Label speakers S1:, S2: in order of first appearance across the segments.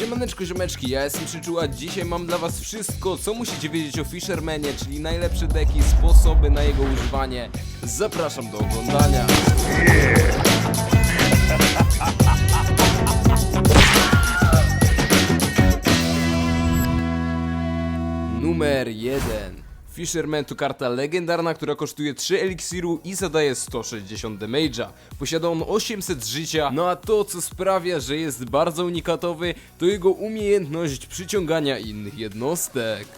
S1: Siemaneczko ziomeczki, ja jestem Przyczuła, dzisiaj mam dla was wszystko, co musicie wiedzieć o Fishermanie, czyli najlepsze deki, sposoby na jego używanie. Zapraszam do oglądania. Numer 1 Fisherman to karta legendarna, która kosztuje 3 eliksiru i zadaje 160 damage'a. Posiada on 800 życia, no a to co sprawia, że jest bardzo unikatowy, to jego umiejętność przyciągania innych jednostek.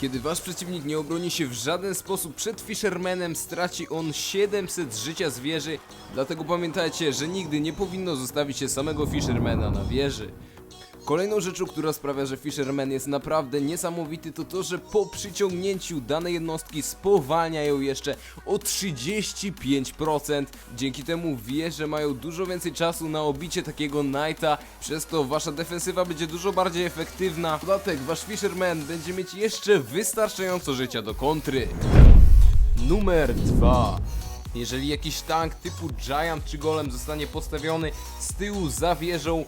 S1: Kiedy wasz przeciwnik nie obroni się w żaden sposób przed Fishermanem, straci on 700 życia z wieży, dlatego pamiętajcie, że nigdy nie powinno zostawić się samego Fishermana na wieży. Kolejną rzeczą, która sprawia, że Fisherman jest naprawdę niesamowity, to to, że po przyciągnięciu danej jednostki spowalnia ją jeszcze o 35%. Dzięki temu wie, że mają dużo więcej czasu na obicie takiego Knighta, przez to wasza defensywa będzie dużo bardziej efektywna. Dodatek, wasz Fisherman będzie mieć jeszcze wystarczająco życia do kontry. Numer 2 jeżeli jakiś tank typu Giant czy Golem zostanie postawiony z tyłu za wieżą,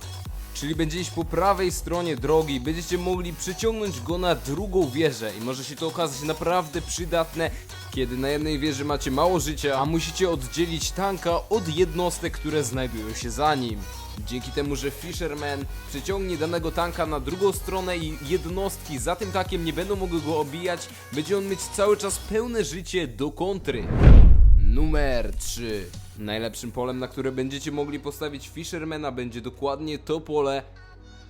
S1: czyli będzie iść po prawej stronie drogi, będziecie mogli przyciągnąć go na drugą wieżę i może się to okazać naprawdę przydatne, kiedy na jednej wieży macie mało życia, a musicie oddzielić tanka od jednostek, które znajdują się za nim. Dzięki temu, że Fisherman przyciągnie danego tanka na drugą stronę i jednostki za tym tankiem nie będą mogły go obijać, będzie on mieć cały czas pełne życie do kontry. Numer 3. Najlepszym polem, na które będziecie mogli postawić Fishermana będzie dokładnie to pole.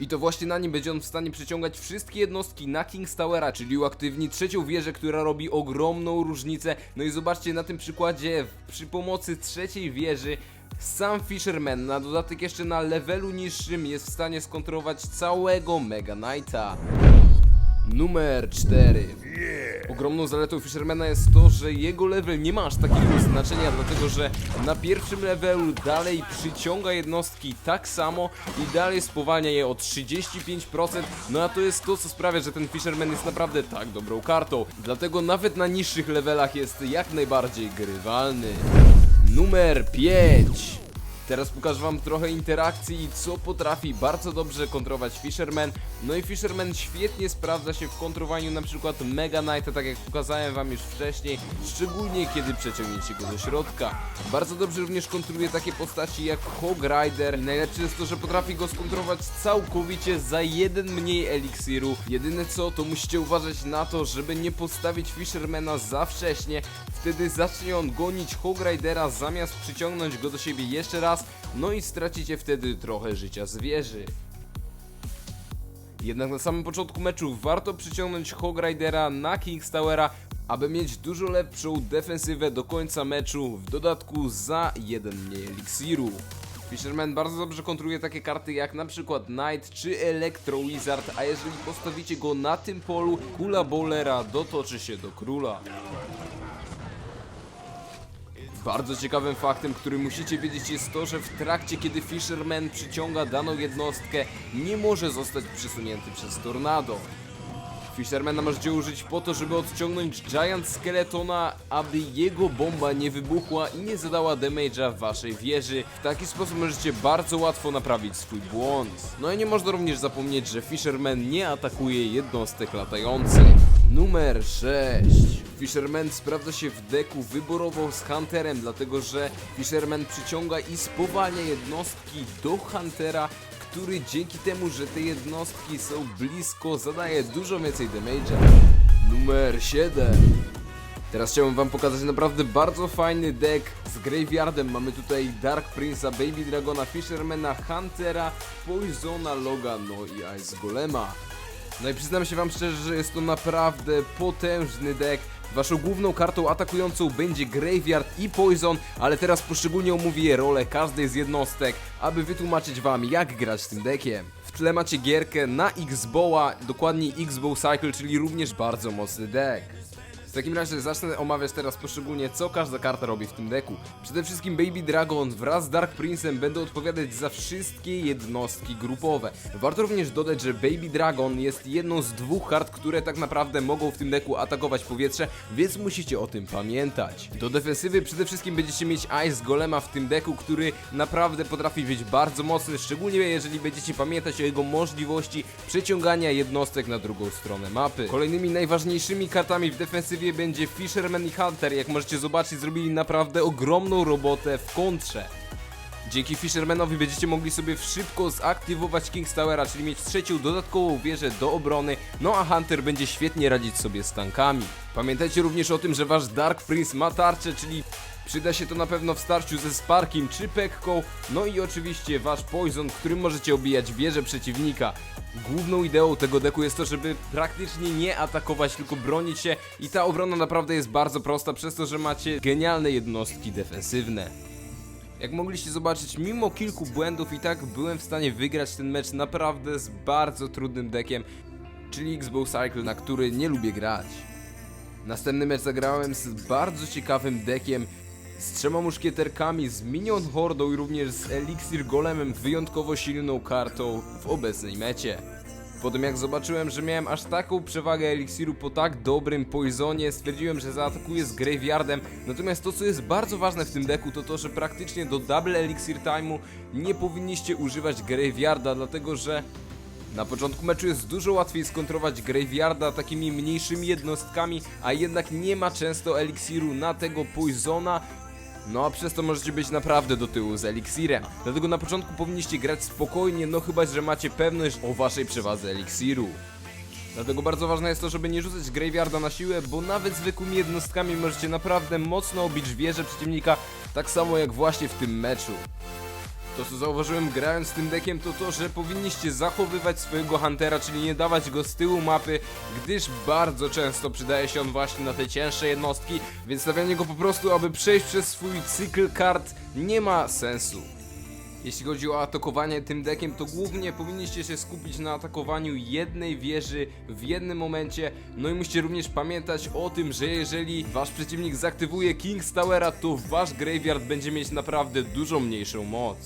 S1: I to właśnie na nim będzie on w stanie przyciągać wszystkie jednostki na King's Towera, czyli uaktywni trzecią wieżę, która robi ogromną różnicę. No i zobaczcie na tym przykładzie, przy pomocy trzeciej wieży sam Fisherman, na dodatek jeszcze na levelu niższym, jest w stanie skontrolować całego Mega Knighta. Numer 4. Ogromną zaletą Fishermana jest to, że jego level nie ma aż takiego znaczenia, dlatego że na pierwszym levelu dalej przyciąga jednostki tak samo i dalej spowalnia je o 35%, no a to jest to, co sprawia, że ten Fisherman jest naprawdę tak dobrą kartą. Dlatego nawet na niższych levelach jest jak najbardziej grywalny. Numer 5. Teraz pokażę wam trochę interakcji i co potrafi bardzo dobrze kontrować Fisherman. No i Fisherman świetnie sprawdza się w kontrowaniu na przykład Mega Knighta, tak jak pokazałem wam już wcześniej, szczególnie kiedy przeciągniecie go do środka. Bardzo dobrze również kontruje takie postaci jak Hog Rider. Najlepsze jest to, że potrafi go skontrować całkowicie za jeden mniej eliksiru. Jedyne co, to musicie uważać na to, żeby nie postawić Fishermana za wcześnie, wtedy zacznie on gonić Hog Ridera zamiast przyciągnąć go do siebie jeszcze raz, no i stracicie wtedy trochę życia z wieży. Jednak na samym początku meczu warto przyciągnąć Hog Ridera na King's Towera, aby mieć dużo lepszą defensywę do końca meczu, w dodatku za jeden mniej eliksiru. Fisherman bardzo dobrze kontruje takie karty jak na przykład Knight czy Electro Wizard, a jeżeli postawicie go na tym polu, kula bowlera dotoczy się do króla. Bardzo ciekawym faktem, który musicie wiedzieć jest to, że w trakcie kiedy Fisherman przyciąga daną jednostkę, nie może zostać przesunięty przez tornado. Fishermana możecie użyć po to, żeby odciągnąć Giant Skeletona, aby jego bomba nie wybuchła i nie zadała damage'a waszej wieży. W taki sposób możecie bardzo łatwo naprawić swój błąd. No i nie można również zapomnieć, że Fisherman nie atakuje jednostek latających. Numer 6. Fisherman sprawdza się w deku wyborowo z Hunterem, dlatego że Fisherman przyciąga i spowalnia jednostki do Huntera, który dzięki temu, że te jednostki są blisko, zadaje dużo więcej damage'a. Numer 7. Teraz chciałbym wam pokazać naprawdę bardzo fajny deck z Graveyardem. Mamy tutaj Dark Prince'a, Baby Dragona, Fishermana, Huntera, Poisona, Loga, no i Ice Golema. No i przyznam się wam szczerze, że jest to naprawdę potężny deck. Waszą główną kartą atakującą będzie Graveyard i Poison, ale teraz poszczególnie omówię rolę każdej z jednostek, aby wytłumaczyć wam jak grać tym deckiem. W tle macie gierkę na X-Bowa, dokładnie X-Bow Cycle, czyli również bardzo mocny deck. Takim razie zacznę omawiać teraz poszczególnie co każda karta robi w tym deku. Przede wszystkim Baby Dragon wraz z Dark Prince'em będą odpowiadać za wszystkie jednostki grupowe. Warto również dodać, że Baby Dragon jest jedną z dwóch kart, które tak naprawdę mogą w tym deku atakować powietrze, więc musicie o tym pamiętać. Do defensywy przede wszystkim będziecie mieć Ice Golema w tym deku, który naprawdę potrafi być bardzo mocny, szczególnie jeżeli będziecie pamiętać o jego możliwości przeciągania jednostek na drugą stronę mapy. Kolejnymi najważniejszymi kartami w defensywie będzie Fisherman i Hunter. Jak możecie zobaczyć, zrobili naprawdę ogromną robotę w kontrze. Dzięki Fishermanowi będziecie mogli sobie szybko zaktywować King's Towera, czyli mieć trzecią dodatkową wieżę do obrony, no a Hunter będzie świetnie radzić sobie z tankami. Pamiętajcie również o tym, że wasz Dark Prince ma tarczę, czyli przyda się to na pewno w starciu ze Sparkiem czy Pekką, no i oczywiście wasz Poison, którym możecie obijać wieżę przeciwnika. Główną ideą tego deku jest to, żeby praktycznie nie atakować, tylko bronić się i ta obrona naprawdę jest bardzo prosta, przez to, że macie genialne jednostki defensywne. Jak mogliście zobaczyć, mimo kilku błędów i tak byłem w stanie wygrać ten mecz naprawdę z bardzo trudnym dekiem, czyli X-Bow Cycle, na który nie lubię grać. Następny mecz zagrałem z bardzo ciekawym dekiem, z trzema muszkieterkami, z Minion Hordą i również z Elixir Golemem, wyjątkowo silną kartą w obecnej mecie. Po tym jak zobaczyłem, że miałem aż taką przewagę eliksiru po tak dobrym poisonie, stwierdziłem, że zaatakuję z Graveyardem. Natomiast to co jest bardzo ważne w tym deku to to, że praktycznie do double elixir time'u nie powinniście używać Graveyarda, dlatego że na początku meczu jest dużo łatwiej skontrować Graveyarda takimi mniejszymi jednostkami, a jednak nie ma często eliksiru na tego poisona, no a przez to możecie być naprawdę do tyłu z eliksirem. Dlatego na początku powinniście grać spokojnie, no chyba, że macie pewność o waszej przewadze eliksiru. Dlatego bardzo ważne jest to, żeby nie rzucać Graveyarda na siłę, bo nawet zwykłymi jednostkami możecie naprawdę mocno obić wieżę przeciwnika, tak samo jak właśnie w tym meczu. To co zauważyłem grając tym dekiem to to, że powinniście zachowywać swojego Huntera, czyli nie dawać go z tyłu mapy, gdyż bardzo często przydaje się on właśnie na te cięższe jednostki, więc stawianie go po prostu, aby przejść przez swój cykl kart nie ma sensu. Jeśli chodzi o atakowanie tym dekiem, to głównie powinniście się skupić na atakowaniu jednej wieży w jednym momencie. No i musicie również pamiętać o tym, że jeżeli wasz przeciwnik zaktywuje King's Towera, to wasz Graveyard będzie mieć naprawdę dużo mniejszą moc.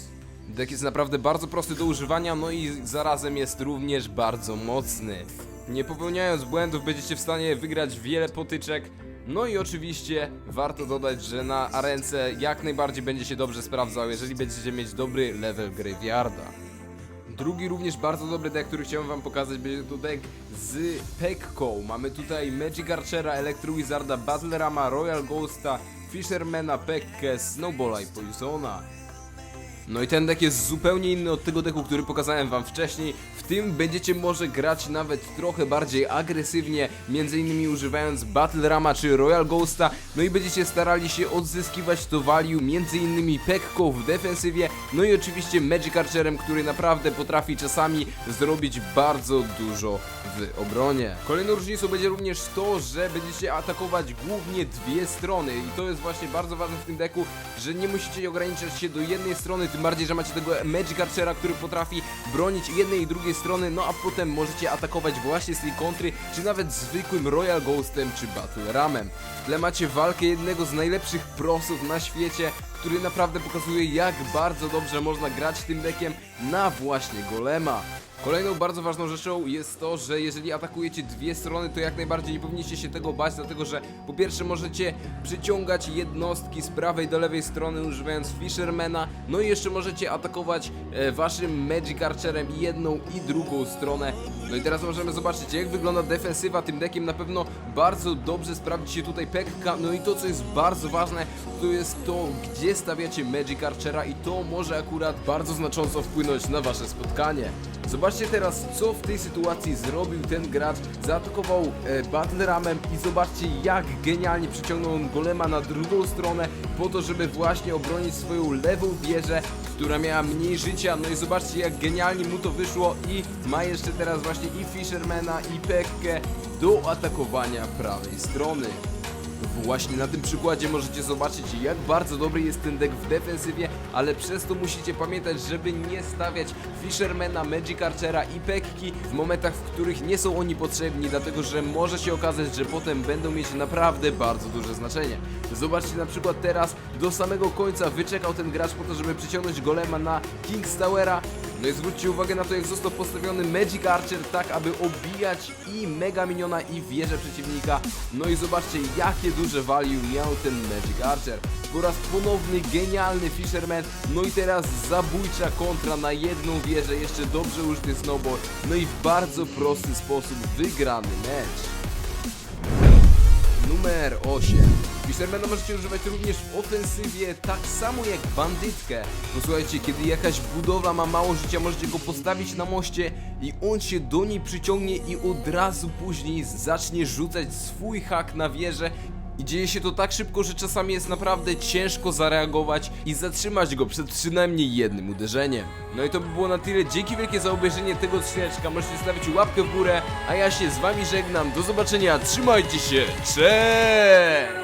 S1: Dek jest naprawdę bardzo prosty do używania, no i zarazem jest również bardzo mocny. Nie popełniając błędów będziecie w stanie wygrać wiele potyczek. No i oczywiście warto dodać, że na arence jak najbardziej będzie się dobrze sprawdzał, jeżeli będziecie mieć dobry level Graveyarda. Drugi również bardzo dobry deck, który chciałem wam pokazać, będzie to deck z Pekką. Mamy tutaj Magic Archera, Electro Wizarda, Battle Rama, Royal Ghosta, Fishermana, Pekkę, Snowballa i Poisona. No i ten deck jest zupełnie inny od tego deku, który pokazałem wam wcześniej. Tym będziecie może grać nawet trochę bardziej agresywnie, między innymi używając Battle Rama czy Royal Ghosta. No i będziecie starali się odzyskiwać to value, między innymi Pekką w defensywie, no i oczywiście Magic Archerem, który naprawdę potrafi czasami zrobić bardzo dużo w obronie. Kolejną różnicą będzie również to, że będziecie atakować głównie dwie strony i to jest właśnie bardzo ważne w tym deku, że nie musicie ograniczać się do jednej strony, tym bardziej, że macie tego Magic Archera, który potrafi bronić jednej i drugiej strony, no a potem możecie atakować właśnie z tej kontry, czy nawet zwykłym Royal Ghostem czy Battle Ramem. W tle macie walkę jednego z najlepszych prosów na świecie, który naprawdę pokazuje jak bardzo dobrze można grać tym deckiem na właśnie Golema. Kolejną bardzo ważną rzeczą jest to, że jeżeli atakujecie dwie strony, to jak najbardziej nie powinniście się tego bać, dlatego że po pierwsze możecie przyciągać jednostki z prawej do lewej strony używając Fishermana, no i jeszcze możecie atakować e, waszym Magic Archerem jedną i drugą stronę. No i teraz możemy zobaczyć jak wygląda defensywa tym deckiem, na pewno bardzo dobrze sprawdzi się tutaj Pekka, no i to co jest bardzo ważne, to jest to gdzie stawiacie Magic Archera i to może akurat bardzo znacząco wpłynąć na wasze spotkanie. Zobaczcie teraz, co w tej sytuacji zrobił ten gracz. Zaatakował e, Battle Ramem i zobaczcie, jak genialnie przyciągnął on golema na drugą stronę, po to, żeby właśnie obronić swoją lewą wieżę, która miała mniej życia. No i zobaczcie, jak genialnie mu to wyszło i ma jeszcze teraz właśnie i Fishermana, i Pekkę do atakowania prawej strony. Właśnie na tym przykładzie możecie zobaczyć jak bardzo dobry jest ten deck w defensywie, ale przez to musicie pamiętać, żeby nie stawiać Fishermana, Magic Archera i Pekki w momentach, w których nie są oni potrzebni, dlatego że może się okazać, że potem będą mieć naprawdę bardzo duże znaczenie. Zobaczcie na przykład teraz, do samego końca wyczekał ten gracz po to, żeby przyciągnąć golema na King's Towera. No i zwróćcie uwagę na to, jak został postawiony Magic Archer, tak aby obijać i Mega Miniona i wieżę przeciwnika. No i zobaczcie, jakie duże value miał ten Magic Archer. Po raz ponowny genialny Fisherman, no i teraz zabójcza kontra na jedną wieżę, jeszcze dobrze użyty snowball, no i w bardzo prosty sposób wygrany mecz. Numer 8. Fishermana możecie używać również w ofensywie, tak samo jak bandytkę. Posłuchajcie, kiedy jakaś budowla ma mało życia, możecie go postawić na moście i on się do niej przyciągnie i od razu później zacznie rzucać swój hak na wieżę. I dzieje się to tak szybko, że czasami jest naprawdę ciężko zareagować i zatrzymać go przed przynajmniej jednym uderzeniem. No i to by było na tyle. Dzięki wielkie za obejrzenie tego odcineczka. Możecie stawić łapkę w górę, a ja się z wami żegnam. Do zobaczenia, trzymajcie się, cześć!